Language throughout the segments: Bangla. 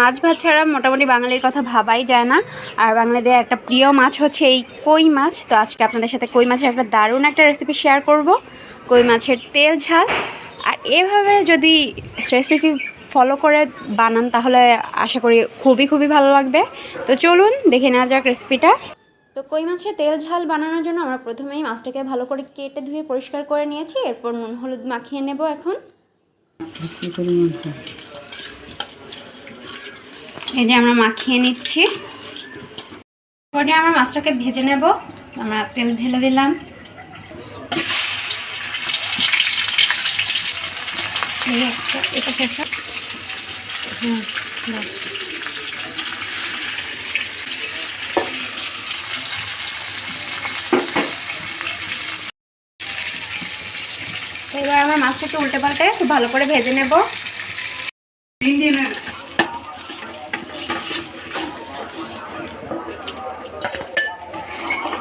মাছ ভাত ছাড়া মোটামুটি বাঙালির কথা ভাবাই যায় না। আর বাঙালিদের একটা প্রিয় মাছ হচ্ছে এই কই মাছ। তো আজকে আপনাদের সাথে কই মাছের একটা দারুণ একটা রেসিপি শেয়ার করব। কই মাছের তেল, ঝাল। আর এভাবে যদি রেসিপি ফলো করে বানান, তাহলে আশা করি খুবই খুবই ভালো লাগবে। তো চলুন, দেখে নেওয়া যাক রেসিপিটা তো কই মাছের তেল, ঝাল বানানোর জন্য আমরা প্রথমেই মাছটাকে ভালো করে কেটে ধুয়ে পরিষ্কার করে নিয়েছি। এরপর নুন, হলুদ মাখিয়ে নেব এখন? এই যে আমরা মাখিয়ে নিচ্ছি। পরে আমরা মাছটাকে ভেজে নেব। আমরা তেল ঢেলে দিলাম। এটা হুম এবার আমরা মাছটাকে উল্টে পাল্টে খুব ভালো করে ভেজে নেব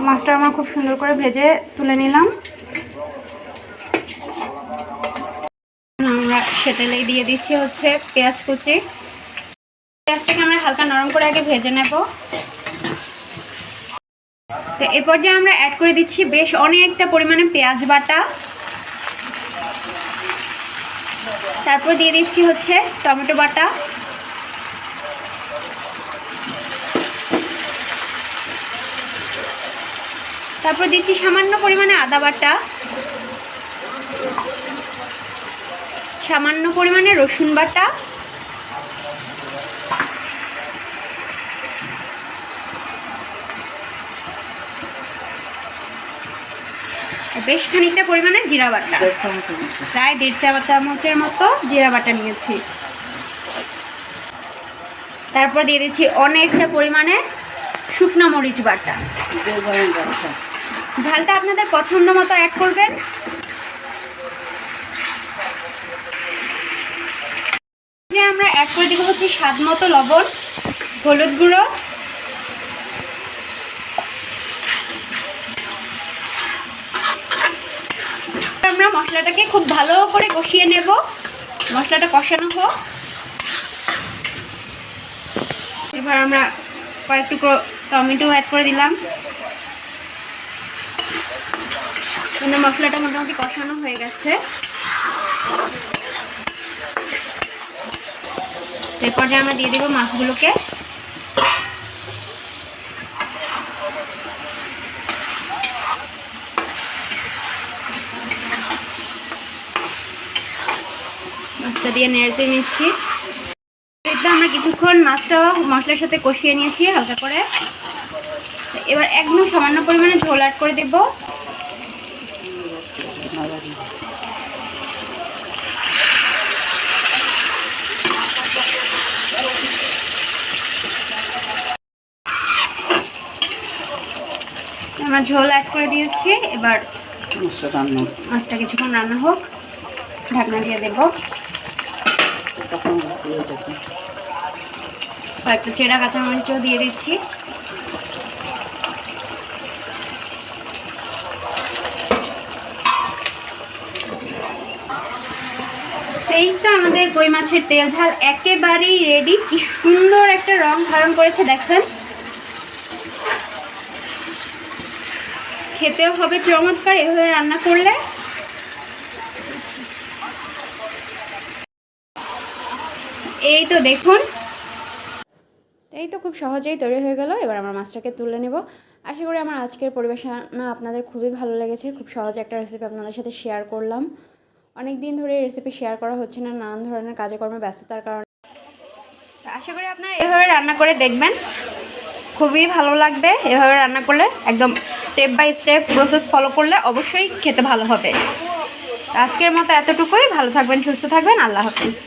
মাছটা আমার খুব সুন্দর করে ভেজে তুলে নিলাম। আমরা সেটেলেই দিয়ে দিচ্ছি হচ্ছে পেঁয়াজ কুচি। পেঁয়াজটাকে আমরা হালকা নরম করে আগে ভেজে নেব। তো এ পর্যায়ে আমরা অ্যাড করে দিচ্ছি বেশ অনেকটা পরিমাণে পেঁয়াজ বাটা। তারপর দিয়ে দিচ্ছি হচ্ছে টমেটো বাটা। তারপর দিচ্ছি সামান্য পরিমাণে আদা বাটা। সামান্য পরিমাণে রসুন বাটা। বেশ খানিকটা পরিমাণে জিরা বাটা। প্রায় দেড় চা চামচের মতো জিরা বাটা নিয়েছি। তারপর দিয়ে দিচ্ছি অনেকটা পরিমাণে শুকনো মরিচ বাটা। ঝালটা আপনাদের পছন্দ মতো অ্যাড করবেন। আমরা অ্যাড করে দিব হচ্ছে স্বাদ মতো লবণ, হলুদ গুঁড়ো। আমরা মশলাটাকে খুব ভালো করে কষিয়ে নেব। মশলাটা কষানো হোক। এবার আমরা কয়েক টুকরো টমেটো অ্যাড করে দিলাম। মানে মশলাটা মোটামুটি কষানো হয়ে গেছে। এরপর আমরা দিয়ে দেবো মাছগুলোকে। মাছটা দিয়ে নেড়ে নিচ্ছি। আমরা কিছুক্ষণ মাছটা মশলার সাথে কষিয়ে নিয়েছি হালকা করে। এবার একদম সামান্য পরিমাণে ঝোল অ্যাড করে দেবো। আমরা ঝোল অ্যাড করে দিয়েছি, এবার মাছটা কিছুক্ষণ রান্না হোক। ঢাকনা দিয়ে দেব। কয়েকটা চেরা কাঁচামরিচও দিয়ে দিচ্ছি। এই তো আমাদের কই মাছের তেল? ঝাল একেবারেই রেডি কি সুন্দর একটা রং ধারণ করেছে দেখেন খেতেও হবে চমৎকার, এভাবে রান্না করলে। এই তো দেখুন। এই তো খুব সহজেই তৈরি হয়ে গেল, এবার আমরা মাছটাকে তুলে নেব। আশা করি আমার আজকের পরিবেশনা আপনাদের খুবই ভালো লেগেছে। খুব সহজ একটা রেসিপি আপনাদের সাথে শেয়ার করলাম। অনেক দিন ধরে এই রেসিপি শেয়ার করা হচ্ছে না, নানান ধরনের কাজে কর্মে ব্যস্ততার কারণে। আশা করি আপনারা এভাবে রান্না করে দেখবেন। খুবই ভালো লাগবে এভাবে রান্না করলে। একদম step by step process follow করলে অবশ্যই খেতে ভালো হবে। আজকের মতো এতটুকুই। ভালো থাকবেন, সুস্থ থাকবেন। আল্লাহ হাফিজ।